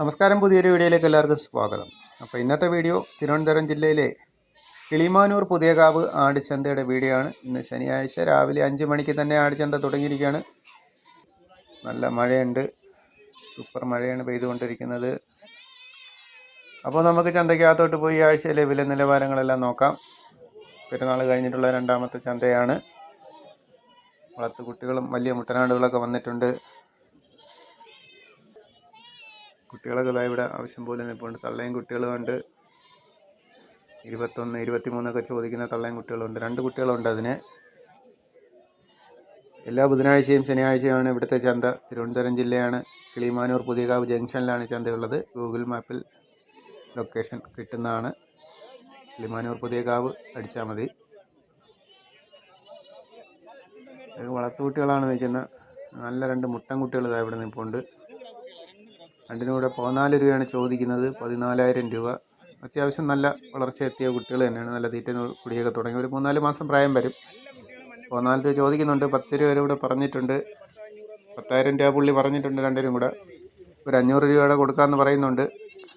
നമസ്കാരം പുതിയൊരു വീഡിയോയിലേക്ക് എല്ലാവർക്കും സ്വാഗതം. അപ്പോൾ ഇന്നത്തെ വീഡിയോ തിരുവനന്തപുരം ജില്ലയിലെ കിളിമാനൂർ പുതിയകാവ് ആടിച്ചന്തയുടെ വീഡിയോ ആണ് ഇന്ന് ശനിയാഴ്ച രാവിലെ അഞ്ച് മണിക്ക് തന്നെ ആടിച്ചന്ത തുടങ്ങിയിരിക്കുകയാണ്. നല്ല മഴയുണ്ട്. സൂപ്പർ മഴയാണ് പെയ്തുകൊണ്ടിരിക്കുന്നത്. അപ്പോൾ നമുക്ക് ചന്തയ്ക്കകത്തോട്ട് പോയി ഈ ആഴ്ചയിലെ വില നിലവാരങ്ങളെല്ലാം നോക്കാം. പെരുന്നാൾ കഴിഞ്ഞിട്ടുള്ള രണ്ടാമത്തെ ചന്തയാണ്. വളർത്തു കുട്ടികളും വലിയ മുട്ടനാടുകളൊക്കെ വന്നിട്ടുണ്ട്. കുട്ടികളൊക്കെ ഇതാ ഇവിടെ ആവശ്യം പോലെ നിൽപ്പുണ്ട്. തള്ളയും കുട്ടികളും ഉണ്ട്. ഇരുപത്തൊന്ന് ഇരുപത്തിമൂന്നൊക്കെ ചോദിക്കുന്ന തള്ളയും കുട്ടികളുണ്ട്. രണ്ട് കുട്ടികളുണ്ട് അതിന്. എല്ലാ ബുധനാഴ്ചയും ശനിയാഴ്ചയുമാണ് ഇവിടുത്തെ ചന്ത. തിരുവനന്തപുരം ജില്ലയാണ് കിളിമാനൂർ പുതിയകാവ് ജംഗ്ഷനിലാണ് ചന്തയുള്ളത്. ഗൂഗിൾ മാപ്പിൽ ലൊക്കേഷൻ കിട്ടുന്നതാണ്. കിളിമാനൂർ പുതിയകാവ് അടിച്ചാൽ മതി. വളർത്തുകുട്ടികളാണ് നിൽക്കുന്ന. നല്ല രണ്ട് മുട്ടൻ കുട്ടികൾ ഇതാ ഇവിടെ നിൽപ്പുണ്ട്. രണ്ടിനും കൂടെ പതിനാല് രൂപയാണ് ചോദിക്കുന്നത്. പതിനാലായിരം രൂപ. അത്യാവശ്യം നല്ല വളർച്ച എത്തിയ കുട്ടികൾ തന്നെയാണ്. നല്ല തീറ്റ കുടിയൊക്കെ തുടങ്ങി. ഒരു മൂന്നാൽ മാസം പ്രായം വരും. പതിനാല് രൂപ ചോദിക്കുന്നുണ്ട്. പത്ത് രൂപ വരെ ഇവിടെ പറഞ്ഞിട്ടുണ്ട്. പത്തായിരം രൂപ പുള്ളി പറഞ്ഞിട്ടുണ്ട് രണ്ടിനും കൂടെ. ഒരു അഞ്ഞൂറ് രൂപയുടെ കൊടുക്കാമെന്ന് പറയുന്നുണ്ട്.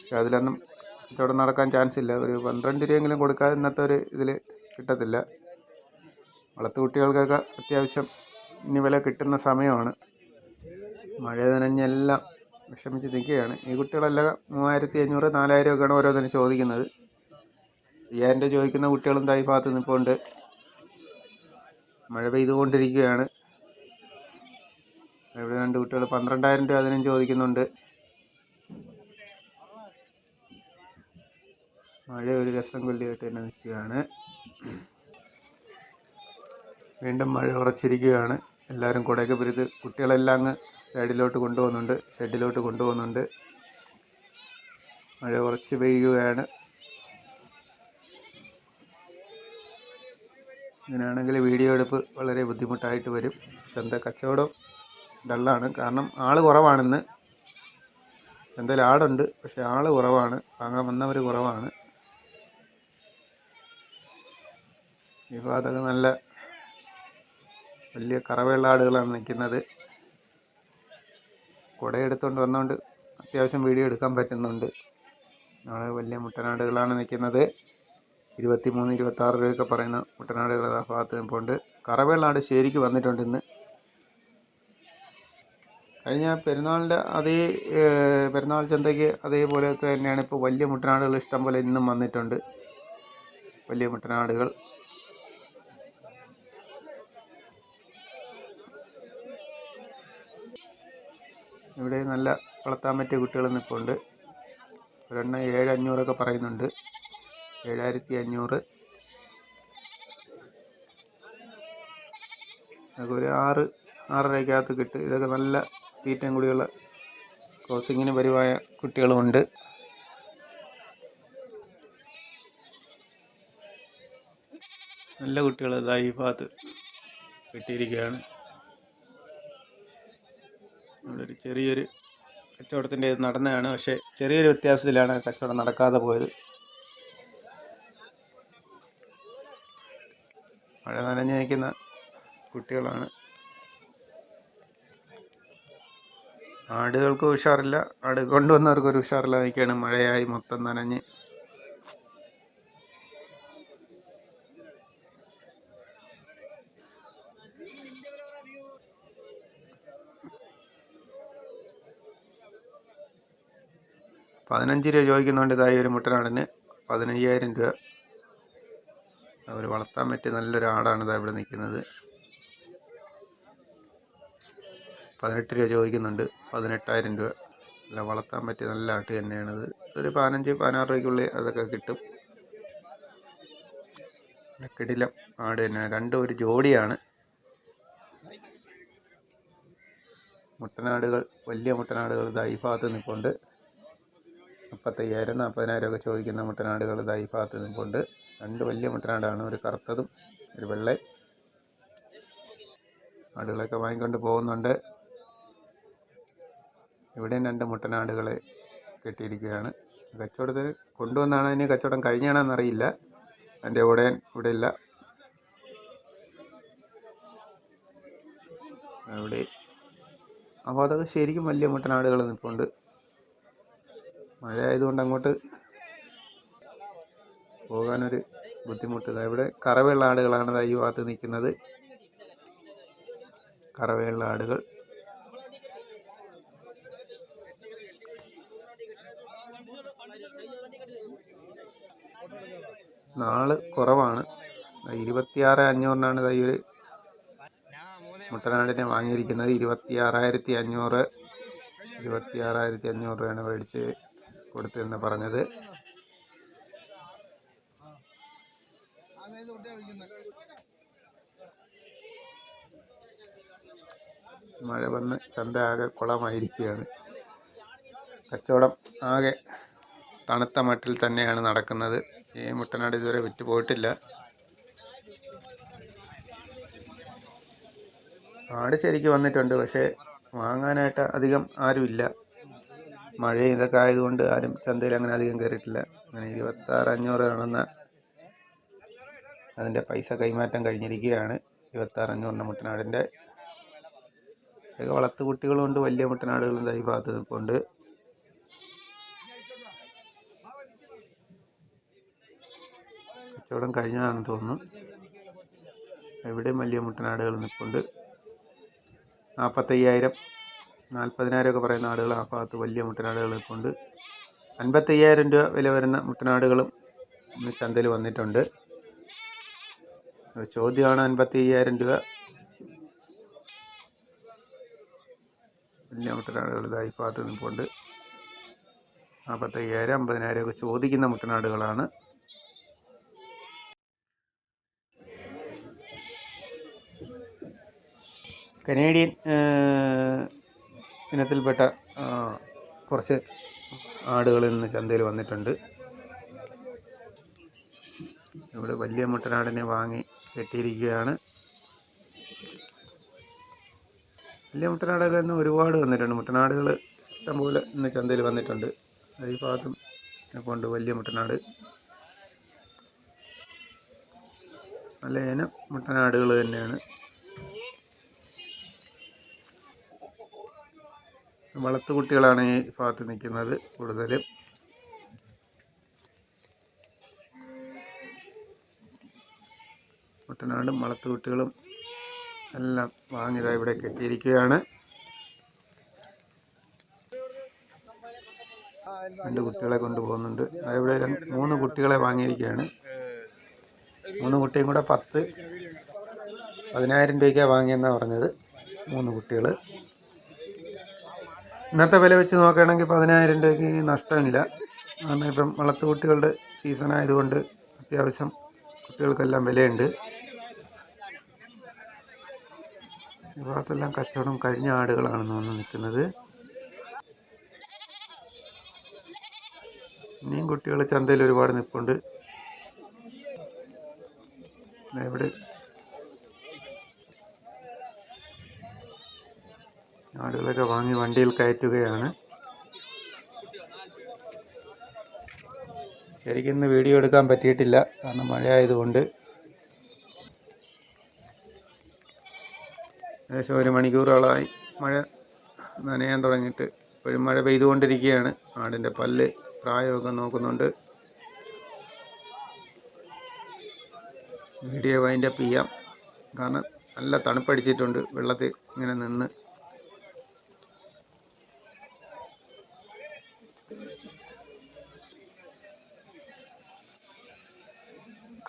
പക്ഷെ അതിലൊന്നും കച്ചവടം നടക്കാൻ ചാൻസ് ഇല്ല. ഒരു പന്ത്രണ്ട് രൂപയെങ്കിലും കൊടുക്കാതെ ഇന്നത്തെ ഒരു ഇതിൽ കിട്ടത്തില്ല. വളർത്തു കുട്ടികൾക്കൊക്കെ അത്യാവശ്യം ഇനി വില കിട്ടുന്ന സമയമാണ്. മഴ നനഞ്ഞെല്ലാം വിഷമിച്ച് നിൽക്കുകയാണ്. ഈ കുട്ടികളെല്ലാം മൂവായിരത്തി അഞ്ഞൂറ് നാലായിരം ഒക്കെയാണ് ഓരോന്നിന് ചോദിക്കുന്നത്. അയ്യായിരം രൂപ ചോദിക്കുന്ന കുട്ടികളും തായി ഭാഗത്ത് നിൽപ്പുണ്ട്. മഴ പെയ്തുകൊണ്ടിരിക്കുകയാണ്. ഇവിടെ രണ്ട് കുട്ടികൾ പന്ത്രണ്ടായിരം രൂപ അതിനും ചോദിക്കുന്നുണ്ട്. മഴ ഒരു രസം കൊല്ലിയായിട്ട് തന്നെ നിൽക്കുകയാണ്. വീണ്ടും മഴ ഉറച്ചിരിക്കുകയാണ്. എല്ലാവരും കുടയൊക്കെ പിരുത്ത് കുട്ടികളെല്ലാം അങ്ങ് സൈഡിലോട്ട് കൊണ്ടുപോകുന്നുണ്ട് ഷെഡിലോട്ട് കൊണ്ടുപോകുന്നുണ്ട്. മഴ കുറച്ച് പെയ്യുകയാണ്. ഇങ്ങനെയാണെങ്കിൽ വീഡിയോ എടുപ്പ് വളരെ ബുദ്ധിമുട്ടായിട്ട് വരും. ചന്ത കച്ചവടം ഡള്ളാണ്. കാരണം ആൾ കുറവാണെന്ന്. ചന്തയിൽ ആടുണ്ട് പക്ഷേ ആൾ കുറവാണ്. വാങ്ങാൻ വന്നവർ കുറവാണ്. ഈ ഭാഗത്തൊക്കെ നല്ല വലിയ കറവയുള്ള ആടുകളാണ് നിൽക്കുന്നത്. കുടയെടുത്തുകൊണ്ട് വന്നുകൊണ്ട് അത്യാവശ്യം വീഡിയോ എടുക്കാൻ പറ്റുന്നുണ്ട്. നമ്മൾ വലിയ മുട്ടനാടുകളാണ് നിൽക്കുന്നത് ഇരുപത്തി മൂന്ന് ഇരുപത്താറ് രൂപയൊക്കെ പറയുന്ന മുട്ടനാടുകൾ ആ ഭാഗത്ത് നിൽപ്പുണ്ട് കറവേളാട് ശരിക്ക് വന്നിട്ടുണ്ട് ഇന്ന്. കഴിഞ്ഞ പെരുന്നാളിന്റെ അതേ പെരുന്നാൾ ചന്തയ്ക്ക് അതേപോലത്തെ തന്നെയാണ് ഇപ്പോൾ വലിയ മുട്ടനാടുകൾ ഇഷ്ടം പോലെ ഇന്നും വന്നിട്ടുണ്ട്. വലിയ മുട്ടനാടുകൾ. ഇവിടെ നല്ല വളർത്താൻ പറ്റിയ കുട്ടികൾ നിൽപ്പുണ്ട് ഒരെണ്ണം ഏഴ് അഞ്ഞൂറൊക്കെ പറയുന്നുണ്ട്. ഏഴായിരത്തി അഞ്ഞൂറ് അതൊക്കെ ഒരു ആറ് ആറരയ്ക്കകത്ത് കിട്ടും. ഇതൊക്കെ നല്ല തീറ്റയും കൂടിയുള്ള ക്രോസിങ്ങിന് പരിവായ കുട്ടികളുമുണ്ട് നല്ല കുട്ടികൾ ഇതായി ഭാഗത്ത് കിട്ടിയിരിക്കുകയാണ് ഒരു ചെറിയൊരു കച്ചവടത്തിന്റെ നടന്നതാണ്. പക്ഷേ ചെറിയൊരു വ്യത്യാസത്തിലാണ് കച്ചവടം നടക്കാതെ പോയത്. മഴ നനഞ്ഞ് നിൽക്കുന്ന കുട്ടികളാണ്. ആടുകൾക്ക് ഉഷാറില്ല. ആട് കൊണ്ടുവന്നവർക്ക് ഒരു ഉഷാറില്ല നിൽക്കുകയാണ് മഴയായി മൊത്തം നനഞ്ഞ്. പതിനഞ്ച് രൂപ ചോദിക്കുന്നുണ്ട് ഇതായി ഒരു മുട്ടനാടിന് പതിനയ്യായിരം രൂപ. അവർ വളർത്താൻ പറ്റിയ നല്ലൊരു ആടാണ് ഇതാ ഇവിടെ നിൽക്കുന്നത്. പതിനെട്ട് രൂപ ചോദിക്കുന്നുണ്ട്. പതിനെട്ടായിരം രൂപ. അല്ല വളർത്താൻ പറ്റിയ നല്ല ആട്ട് തന്നെയാണത്. ഒരു പതിനഞ്ച് പതിനാറ് രൂപയ്ക്കുള്ളിൽ അതൊക്കെ കിട്ടും. കിടിലം ആട് തന്നെയാണ്. രണ്ടും ഒരു ജോഡിയാണ്. മുട്ടനാടുകൾ വലിയ മുട്ടനാടുകൾ ഇതാ ഈ ഭാഗത്ത് നിൽപ്പുണ്ട്. മുപ്പത്തയ്യായിരം നാൽപ്പതിനായിരം ഒക്കെ ചോദിക്കുന്ന മുട്ടനാടുകൾ ഇതാ ഈ ഭാഗത്ത് നിൽപ്പുണ്ട് രണ്ട് വലിയ മുട്ടനാടാണ് ഒരു കറുത്തതും ഒരു വെള്ള ആടുകളൊക്കെ വാങ്ങിക്കൊണ്ട് പോകുന്നുണ്ട്. ഇവിടെയും രണ്ട് മുട്ടനാടുകളെ കെട്ടിയിരിക്കുകയാണ്. കച്ചവടത്തിന് കൊണ്ടുവന്നാണ് അതിന് കച്ചവടം കഴിഞ്ഞാണെന്നറിയില്ല എന്റെ ഉടയൻ ഇവിടെ ഇല്ല. അവിടെ അപ്പോൾ അതൊക്കെ ശരിക്കും വലിയ മുട്ടനാടുകൾ നിൽപ്പുണ്ട്. മഴ ആയതുകൊണ്ട് അങ്ങോട്ട് പോകാനൊരു ബുദ്ധിമുട്ട്. ഇതാ ഇവിടെ കറവയുള്ള ആടുകളാണ് ഈ ഭാഗത്ത് നിൽക്കുന്നത്. കറവയുള്ള ആടുകൾ. നാൾ കുറവാണ്. ഇരുപത്തിയാറ് അഞ്ഞൂറിനാണ് ഈ ഒരു മുട്ടനാടിനെ വാങ്ങിയിരിക്കുന്നത്. ഇരുപത്തിയാറായിരത്തി അഞ്ഞൂറ് ഇരുപത്തിയാറായിരത്തി അഞ്ഞൂറ് രൂപയാണ് മേടിച്ച് കൊടുത്തെന്ന് പറഞ്ഞത്. മഴ വന്ന് ചന്ത ആകെ കുളമായിരിക്കുകയാണ്. കച്ചവടം ആകെ തണുത്ത മട്ടിൽ തന്നെയാണ് നടക്കുന്നത്. ഈ മുട്ടനാട് ഇതുവരെ വിറ്റ് പോയിട്ടില്ല ആട് ശരിക്ക് വന്നിട്ടുണ്ട് പക്ഷേ വാങ്ങാനായിട്ട് അധികം ആരുമില്ല. മഴയും ഇതൊക്കെ ആയതുകൊണ്ട് ആരും ചന്തയിൽ അങ്ങനെ അധികം കയറിയിട്ടില്ല. അങ്ങനെ ഇരുപത്താറ് അഞ്ഞൂറ് കാണുന്ന അതിന്റെ പൈസ കൈമാറ്റം കഴിഞ്ഞിരിക്കുകയാണ്. ഇരുപത്താറ് അഞ്ഞൂറിന്റെ മുട്ടനാടിന്റെ ഇതൊക്കെ വളർത്തു കുട്ടികളുണ്ട് വലിയ മുട്ടനാടുകളും ഈ ഭാഗത്ത് നിൽപ്പുണ്ട്. കച്ചവടം കഴിഞ്ഞതാണെന്ന് തോന്നുന്നു. എവിടെയും വലിയ മുട്ടനാടുകൾ നിൽപ്പുണ്ട്. നാൽപ്പത്തയ്യായിരം നാൽപ്പതിനായിരം ഒക്കെ പറയുന്ന ആടുകൾ ആ ഭാഗത്ത് വലിയ മുട്ടനാടുകളൊക്കെ ഉണ്ട് അൻപത്തയ്യായിരം രൂപ വില വരുന്ന മുട്ടനാടുകളും ചന്തയിൽ വന്നിട്ടുണ്ട്. ചോദ്യമാണ് അൻപത്തി അയ്യായിരം രൂപ വലിയ മുട്ടനാടുകൾ ഇതായി ഭാഗത്ത് നിൽപ്പുണ്ട്. നാൽപ്പത്തയ്യായിരം അമ്പതിനായിരം ഒക്കെ ചോദിക്കുന്ന മുട്ടനാടുകളാണ്. കനേഡിയൻ ഇനത്തിൽപ്പെട്ട കുറച്ച് ആടുകൾ ഇന്ന് ചന്തയിൽ വന്നിട്ടുണ്ട്. ഇവിടെ വലിയ മുട്ടനാടിനെ വാങ്ങി കെട്ടിയിരിക്കുകയാണ്. വലിയ മുട്ടനാടൊക്കെ ഇന്ന് ഒരുപാട് വന്നിട്ടുണ്ട്. മുട്ടനാടുകൾ ഇഷ്ടംപോലെ ഇന്ന് ചന്തയിൽ വന്നിട്ടുണ്ട്. ഈ ഭാഗത്തും കൊണ്ട് വലിയ മുട്ടനാട്. നല്ല ഇനം മുട്ടനാടുകൾ തന്നെയാണ്. വളർത്തു കുട്ടികളാണ് ഈ ഭാഗത്ത് നിൽക്കുന്നത് കൂടുതലും. കുട്ടനാടും വളർത്തു കുട്ടികളും എല്ലാം വാങ്ങിയതായി ഇവിടെ കെട്ടിയിരിക്കുകയാണ്. രണ്ട് കുട്ടികളെ കൊണ്ടുപോകുന്നുണ്ട്. ഇവിടെ മൂന്ന് കുട്ടികളെ വാങ്ങിയിരിക്കുകയാണ്. മൂന്ന് കുട്ടിയും കൂടെ പത്ത് പതിനായിരം രൂപയ്ക്കാണ് വാങ്ങിയെന്നാണ് പറഞ്ഞത്. മൂന്ന് കുട്ടികൾ ഇന്നത്തെ വില വെച്ച് നോക്കുകയാണെങ്കിൽ പതിനായിരം രൂപയ്ക്ക് നഷ്ടമില്ല. കാരണം ഇപ്പം വളർത്തു കുട്ടികളുടെ സീസൺ ആയതുകൊണ്ട് അത്യാവശ്യം കുട്ടികൾക്കെല്ലാം വിലയുണ്ട്. ഈ ഭാഗത്തെല്ലാം കച്ചവടം കഴിഞ്ഞ ആടുകളാണ് തോന്നുന്നു നിൽക്കുന്നത്. ഇനിയും കുട്ടികൾ ചന്തയിൽ ഒരുപാട് നിൽപ്പുണ്ട്. ഇവിടെ ആടുകളൊക്കെ വാങ്ങി വണ്ടിയിൽ കയറ്റുകയാണ്. ശരിക്കും ഇന്ന് വീഡിയോ എടുക്കാൻ പറ്റിയിട്ടില്ല കാരണം മഴ ആയതുകൊണ്ട് ഏകദേശം ഒരു മണിക്കൂറുകളായി മഴ നനയാൻ തുടങ്ങിയിട്ട് ഇപ്പോഴും മഴ പെയ്തുകൊണ്ടിരിക്കുകയാണ്. ആടിന്റെ പല്ല് പ്രായമൊക്കെ നോക്കുന്നുണ്ട്. വീഡിയോ വൈൻഡപ്പ് ചെയ്യാം. കാരണം നല്ല തണുപ്പടിച്ചിട്ടുണ്ട്. വെള്ളത്തിൽ ഇങ്ങനെ നിന്ന്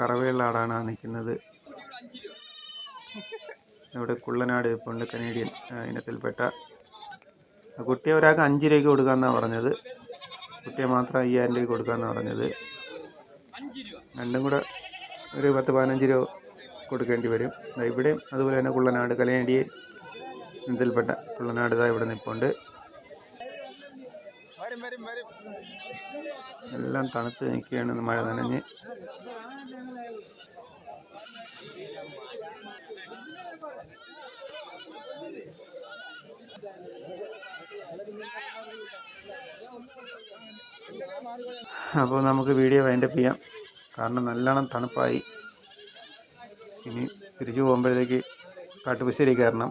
കറവയുള്ള ആടാണ് നിൽക്കുന്നത്. ഇവിടെ കുള്ളനാട് ഇപ്പുണ്ട് കനേഡിയൻ ഇനത്തിൽപ്പെട്ട. കുട്ടിയെ ഒരാൾക്ക് അഞ്ച് രൂപയ്ക്ക് കൊടുക്കാമെന്നാണ് പറഞ്ഞത്. കുട്ടിയെ മാത്രം അയ്യായിരം രൂപയ്ക്ക് കൊടുക്കാമെന്നാണ് പറഞ്ഞത്. രണ്ടും കൂടെ ഒരു പത്ത് പതിനഞ്ച് രൂപ കൊടുക്കേണ്ടി വരും. ഇവിടെയും അതുപോലെ തന്നെ കുള്ളനാട് കലയേണ്ടിയൻ ഇനത്തിൽപ്പെട്ട കുള്ളനാട് ഇതാ ഇവിടെ നിൽപ്പുണ്ട്. എല്ലാം തണുത്ത് നിൽക്കുകയാണ് മഴ നനഞ്ഞ്. അപ്പോൾ നമുക്ക് വീഡിയോ വൈൻഡപ്പ് ചെയ്യാം. കാരണം നല്ലോണം തണുപ്പായി. ഇനി തിരിച്ചു പോകുമ്പോഴത്തേക്ക് കാട്ടുപശ്ശേരി കയറണം.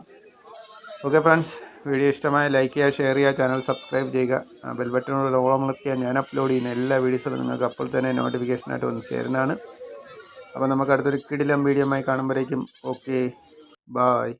ഓക്കെ ഫ്രണ്ട്സ് വീഡിയോ ഇഷ്ടമായ ലൈക്ക് ചെയ്യുക ഷെയർ ചെയ്യുക ചാനൽ സബ്സ്ക്രൈബ് ചെയ്യുക. ബെൽബട്ടനോട് ബെൽ ബട്ടണോട് ഓളമർത്തിയാൽ ഞാൻ അപ്ലോഡ് ചെയ്യുന്ന എല്ലാ വീഡിയോസും നിങ്ങൾക്ക് അപ്പോൾ തന്നെ നോട്ടിഫിക്കേഷനായിട്ട് വന്ന് ചേരുന്നതാണ്. അപ്പോൾ നമുക്ക് അടുത്തൊരു കിടിലം വീഡിയോ ആയി കാണുമ്പോഴേക്കും. Okay bye